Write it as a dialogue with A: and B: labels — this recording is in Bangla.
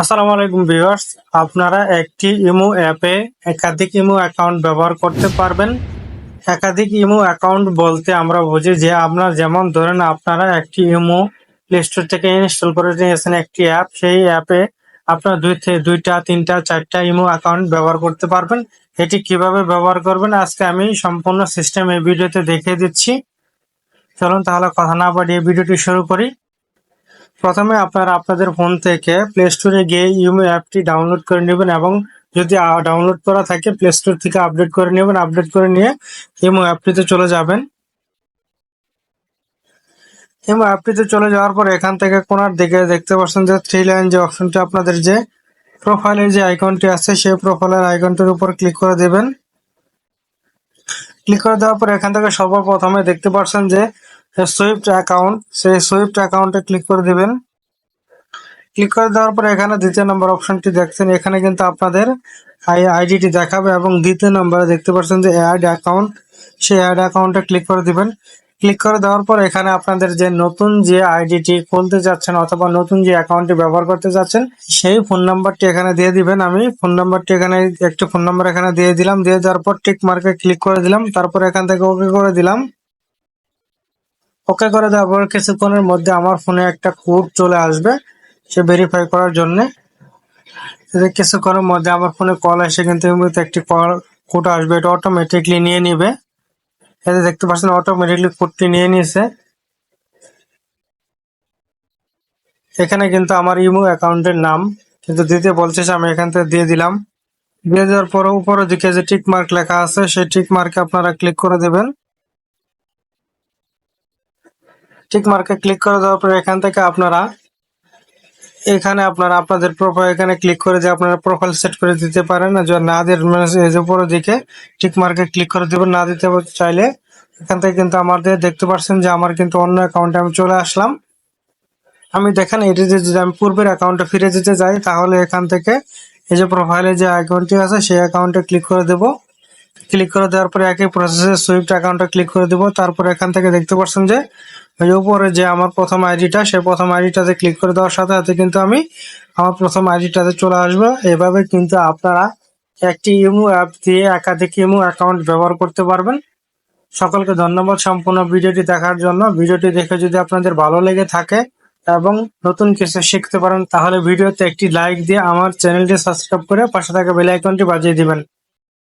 A: আসসালামু আলাইকুম ভিউয়ার্স, আপনারা একটি ইমো অ্যাপে একাধিক ইমো অ্যাকাউন্ট ব্যবহার করতে পারবেন। একাধিক ইমো অ্যাকাউন্ট বলতে আমরা বুঝি যে আপনার যেমন ধরেন আপনারা একটি ইমো প্লে স্টোর থেকে ইনস্টল করে নিয়েছেন একটি অ্যাপ, সেই অ্যাপে আপনার দুই থেকে দুইটা, তিনটা, চারটা ইমো অ্যাকাউন্ট ব্যবহার করতে পারবেন। এটি কীভাবে ব্যবহার করবেন আজকে আমি সম্পূর্ণ সিস্টেম এই ভিডিওতে দেখিয়ে দিচ্ছি। চলুন তাহলে কথা না বাড়িয়ে ভিডিওটি শুরু করি। প্রথমে আপনারা আপনাদের ফোন থেকে প্লে স্টোরে গিয়ে ইউমো অ্যাপটি ডাউনলোড করে নেবেন এবং যদি ডাউনলোড করা থাকে প্লে স্টোর থেকে আপডেট করে নেবেন। আপডেট করে নিয়ে ইমো অ্যাপটিতে চলে যাবেন। ইমো অ্যাপটিতে চলে যাওয়ার পর এখান থেকে কোনার দিকে দেখতে পাচ্ছেন যে থ্রি লাইন যে অপশনটি আপনাদের যে প্রোফাইলের যে আইকনটি আছে, সেই প্রোফাইলের আইকনটির উপর ক্লিক করে দেবেন। ক্লিক করে দেওয়ার পর এখান থেকে সর্বপ্রথমে দেখতে পাচ্ছেন যে সুইফট অ্যাকাউন্ট সেই সুইফট অ্যাকাউন্টে ক্লিক করে দিবেন। ক্লিক করে দেওয়ার পর এখানে দ্বিতীয় নম্বর অপশনটি দেখছেন। এখানে কিন্তু আপনাদের আইডিটি দেখাবে এবং দ্বিতীয় নম্বরে দেখতে পাচ্ছেন যে অ্যাড অ্যাকাউন্ট সেই অ্যাড অ্যাকাউন্টে ক্লিক করে দিবেন। ক্লিক করে দেওয়ার পর এখানে আপনাদের যে নতুন যে আইডিটি খুলতে যাচ্ছেন অথবা নতুন যে অ্যাকাউন্টটি ব্যবহার করতে যাচ্ছেন, সেই ফোন নাম্বারটি এখানে দিয়ে দিবেন আমি। ফোন নাম্বারটি এখানে, একটি ফোন নাম্বার এখানে দিয়ে দিলাম। দিয়ে দেওয়ার পর টিক মার্কে ক্লিক করে দিলাম। তারপর এখান থেকে ওকে করে দিলাম। ওকে করে দেওয়ার পর কিছুক্ষণের মধ্যে আমার ফোনে একটা কোড চলে আসবে, সে ভেরিফাই করার জন্য। কিছুক্ষণের মধ্যে আমার ফোনে কল এসে কিন্তু একটি কল, কোড আসবে, এটা অটোমেটিকলি নিয়ে নিবে। এতে দেখতে পাচ্ছেন অটোমেটিকলি কোডটি নিয়ে নিয়েছে। এখানে কিন্তু আমার ইমো অ্যাকাউন্টের নাম, কিন্তু দিতে বলছে আমি এখান থেকে দিয়ে দিলাম। দিয়ে দেওয়ার পরে উপরের দিকে যে টিক মার্ক লেখা আছে, সেই টিক মার্কে আপনারা ক্লিক করে দেবেন। টিক মার্কে ক্লিক করে দেওয়ার পরে এখান থেকে আপনারা এখানে আপনারা আপনাদের প্রোফাইল এখানে ক্লিক করে যে আপনারা প্রোফাইল সেট করে দিতে পারেন। যদি না যে উপরের দিকে টিক মার্কে ক্লিক করে দেবেন, না দিতে চাইলে এখান থেকে কিন্তু আমাদের দেখতে পাচ্ছেন যে আমার কিন্তু অন্য অ্যাকাউন্টে আমি চলে আসলাম। আমি দেখেন এটিতে যদি আমি পূর্বের অ্যাকাউন্টে ফিরে যেতে যাই, তাহলে এখান থেকে এই যে প্রোফাইলে যে অ্যাকাউন্টটি আছে, সেই অ্যাকাউন্টে ক্লিক করে দেব। ক্লিক করে দেওয়ার পরে একই প্রসেসে সুইফট অ্যাকাউন্টে ক্লিক করে দেব। তারপর এখান থেকে দেখতে পাচ্ছেন যে ওই উপরে যে আমার প্রথম আইডিটা সেই প্রথম আইডিটাতে ক্লিক করে দেওয়ার সাথে সাথে কিন্তু আমি আমার প্রথম আইডিটাতে চলে আসব। এভাবে কিন্তু আপনারা একটি ইমো অ্যাপ দিয়ে একাধিক ইমো অ্যাকাউন্ট ব্যবহার করতে পারবেন। সকলকে ধন্যবাদ সম্পূর্ণ ভিডিওটি দেখার জন্য। ভিডিওটি দেখে যদি আপনাদের ভালো লেগে থাকে এবং নতুন কিছু শিখতে পারেন, তাহলে ভিডিওতে একটি লাইক দিয়ে আমার চ্যানেলটি সাবস্ক্রাইব করে পাশে থাকা বেল আইকনটি বাজিয়ে দিবেন।